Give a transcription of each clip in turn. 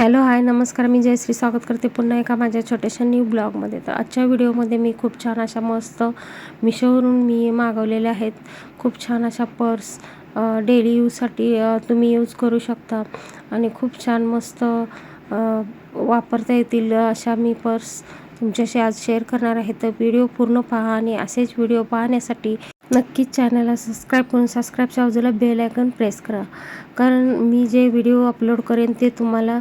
Hello hi नमस्कार. मी जयश्री स्वागत करते पुन्हा एका माझ्या छोट्याशा न्यू ब्लॉगमध्ये. तर आजच्या व्हिडिओमध्ये मी खूप छान अशा मस्त मिशोवरून मी मागवलेल्या आहेत. खूप छान अशा पर्स डेली यूजसाठी तुम्ही यूज करू शकता. आणि खूप छान मस्त वापरता येतील अशा मी पर्स तुमच्याशी आज शेअर करणार आहे. तर व्हिडिओ पूर्ण पहा आणि असेच व्हिडिओ पाहण्यासाठी नक्कीच चॅनलला सबस्क्राईब करून सबस्क्राईबच्या बाजूला बेल आयकन प्रेस करा. कारण मी जे व्हिडिओ अपलोड करेन ते तुम्हाला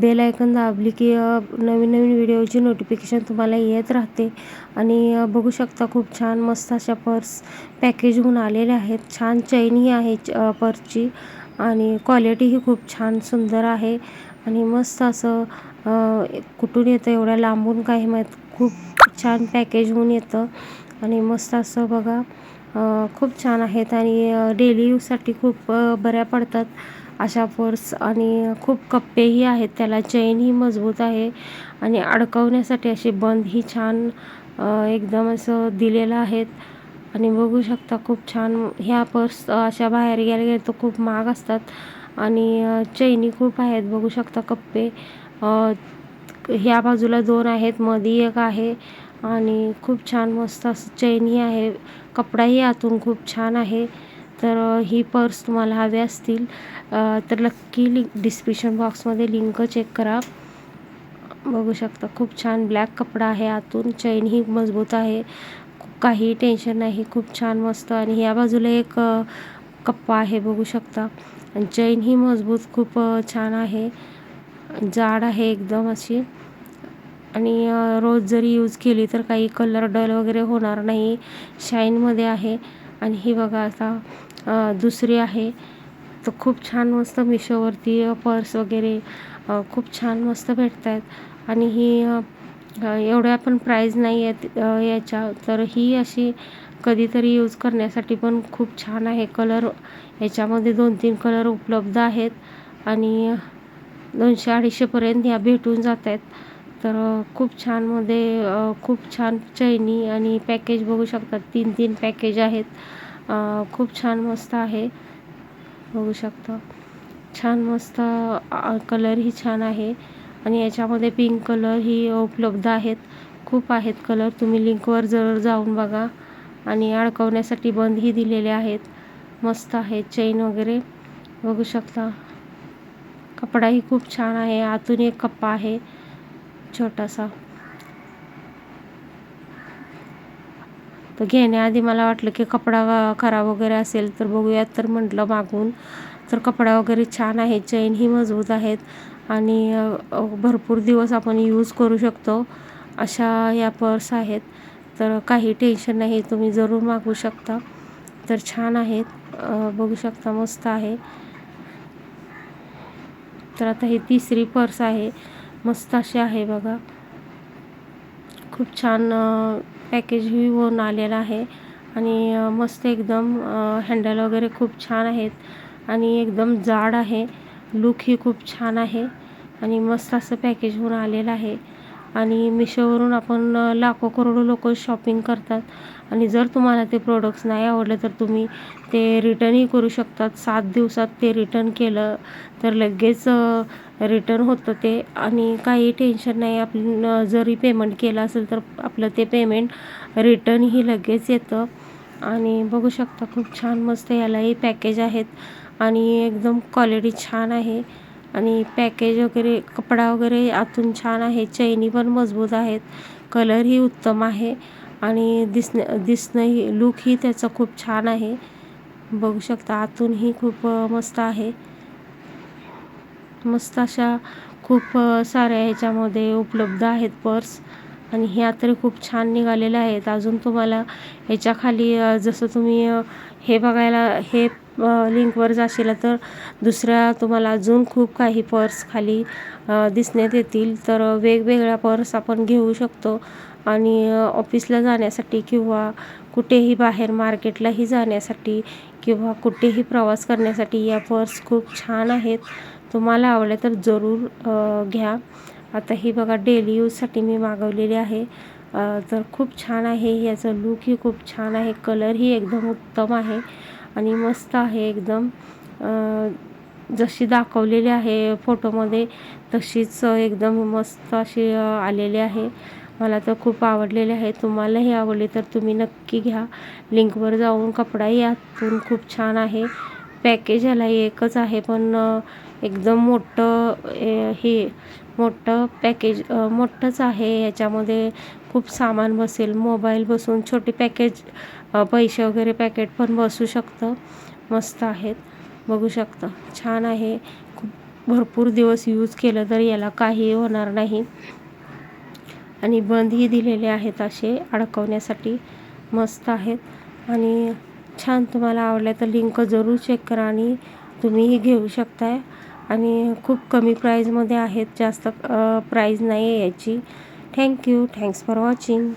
बेल आयकन दाबली की नवीन नवीन व्हिडिओची नोटिफिकेशन तुम्हाला येत राहते. आणि बघू शकता खूप छान मस्त अशा पर्स पॅकेज होऊन आलेल्या आहेत. छान चैनही आहे च- पर्सची आणि क्वालिटीही खूप छान सुंदर आहे. आणि मस्त असं कुठून येतं एवढ्या लांबून काही माहीत खूप छान पॅकेज होऊन येतं. आणि मस्त असं बघा खूप छान आहेत आणि डेली यूजसाठी खूप बऱ्या पडतात अशा पर्स आणि खूप कप्पेही आहेत त्याला. चैनही मजबूत आहे आणि अडकवण्यासाठी अशी बंदही छान एकदम असं दिलेलं आहेत. आणि बघू शकता खूप छान ह्या पर्स अशा बाहेर गेल्या गेल्या तर खूप महाग असतात आणि चैनी खूप आहेत. बघू शकता कप्पे ह्या बाजूला दोन आहेत. मध्ये एक आहे. आणि खूप छान मस्त असं चैनी आहे. कपडाही आतून खूप छान आहे. तर ही पर्स तुम्हाला हवे असतील तर नक्की लिंक डिस्क्रिप्शन बॉक्समध्ये लिंक चेक करा. बघू शकता खूप छान ब्लॅक कपडा आहे आतून चैनही मजबूत आहे. काही टेन्शन नाही खूप छान मस्त. आणि या बाजूला एक कप्पा आहे बघू शकता. आणि चैन ही मजबूत खूप छान आहे. जाड आहे एकदम अशी. आणि रोज जरी यूज केली तर काही कलर डल वगैरे होणार नाही. शाईनमध्ये आहे. आणि ही बघा आता दुसरी आहे. तर खूप छान मस्त मिशोवरती पर्स वगैरे खूप छान मस्त भेटत आहेत आणि ही एवढ्या पण प्राईज नाही आहेत याच्या. तर ही अशी कधीतरी यूज करण्यासाठी पण खूप छान आहे. कलर याच्यामध्ये दोन तीन कलर उपलब्ध आहेत. आणि दोनशे अडीचशेपर्यंत ह्या भेटून जात आहेत तर खूप छानमध्ये खूप छान चैनी आणि पॅकेज बघू शकतात. तीन तीन पॅकेज आहेत. खूप छान मस्त आहे. बघू शकता. छान मस्त कलरही छान आहे. आणि याच्यामध्ये पिंक कलरही उपलब्ध आहेत. खूप आहेत कलर. तुम्ही लिंकवर जर जाऊन बघा. आणि अडकवण्यासाठी बंदही दिलेले आहेत. मस्त आहेत चैन वगैरे. बघू शकता. कपडाही खूप छान आहे. आतून एक कप्पा आहे. छोटासा. तर घेण्याआधी मला वाटलं की कपडा खराब वगैरे असेल तर बघूयात. तर म्हटलं मागून तर कपडा वगैरे छान आहे चैनही मजबूत आहेत आणि भरपूर दिवस आपण यूज करू शकतो अशा या पर्स आहेत. तर काही टेन्शन नाही तुम्ही जरूर मागू शकता. तर छान आहेत बघू शकता मस्त आहे. तर आता ही तिसरी पर्स आहे. मस्त असे आहे बघा. खूप छान पॅकेजही होऊन आलेलं आहे. आणि मस्त एकदम हँडल वगैरे खूप छान आहेत. आणि एकदम जाड आहे. लूकही खूप छान आहे. आणि मस्त असं पॅकेज होऊन आलेलं आहे. आणि मिशोवरून आपण लाखो करोडो लोक शॉपिंग करतात. आणि जर तुम्हाला ते प्रोडक्ट्स नाही आवडले तर तुम्ही ते रिटर्नही करू शकतात. सात दिवसात ते रिटर्न केलं तर लगेच रिटर्न होतं ते. आणि काही टेन्शन नाही आपण जरी पेमेंट केलं असेल तर आपलं ते पेमेंट रिटर्नही लगेच येतं. आणि बघू शकता खूप छान मस्त यालाही पॅकेज आहेत. आणि एकदम क्वालिटी छान आहे. आणि पॅकेज वगैरे कपडा वगैरे आतून छान आहे. चैनी पण मजबूत आहेत. कलरही उत्तम आहे. आणि दिसणं दिसणंही लुकही त्याचं खूप छान आहे. बघू शकता आतूनही खूप मस्त आहे. मस्त अशा खूप साऱ्या ह्याच्यामध्ये उपलब्ध आहेत पर्स. आणि ह्या तरी खूप छान निघालेल्या आहेत. अजून तुम्हाला ह्याच्या खाली जसं तुम्ही हे बघायला हे लिंकवर जाशील तर दुसऱ्या तुम्हाला अजून खूप काही पर्स खाली दिसण्यात येतील. तर वेगवेगळ्या पर्स आपण घेऊ शकतो आणि ऑफिसला जाण्यासाठी किंवा कुठेही बाहेर मार्केटलाही जाण्यासाठी किंवा कुठेही प्रवास करण्यासाठी या पर्स खूप छान आहेत. तुम्हाला आवडल्या तर जरूर घ्या. आता ही बघा डेली यूजसाठी मी मागवलेली आहे. तर खूप छान आहे. याचं लुकही खूप छान आहे. कलरही एकदम उत्तम आहे. आणि मस्त आहे एकदम. जशी दाखवलेली आहे फोटोमध्ये तशीच एकदम मस्त अशी आलेली आहे. मला तर खूप आवडलेले आहे. तुम्हालाही आवडली तर तुम्ही नक्की घ्या. लिंकवर जाऊन कपडाही यातून खूप छान आहे. पॅकेज ह्याला एकच आहे पण एकदम मोठं ए, हे मोठं पॅकेज मोठंच आहे. याच्यामध्ये खूप सामान बसेल मोबाईल बसून छोटी पॅकेज पैसे वगैरे पॅकेट पण बसू शकतं. मस्त आहेत. बघू शकता. छान आहे. खूप भरपूर दिवस यूज केलं तर याला काही होणार नाही. आणि बंदही दिलेले आहेत असे अडकवण्यासाठी. मस्त आहेत. आणि छान तुम्हाला आवडलं तर लिंक जरूर चेक करा आणि तुम्हीही घेऊ शकताय. आणि खूप कमी प्राईजमध्ये आहेत. जास्त प्राईज नाही आहे याची. Thank you thanks for watching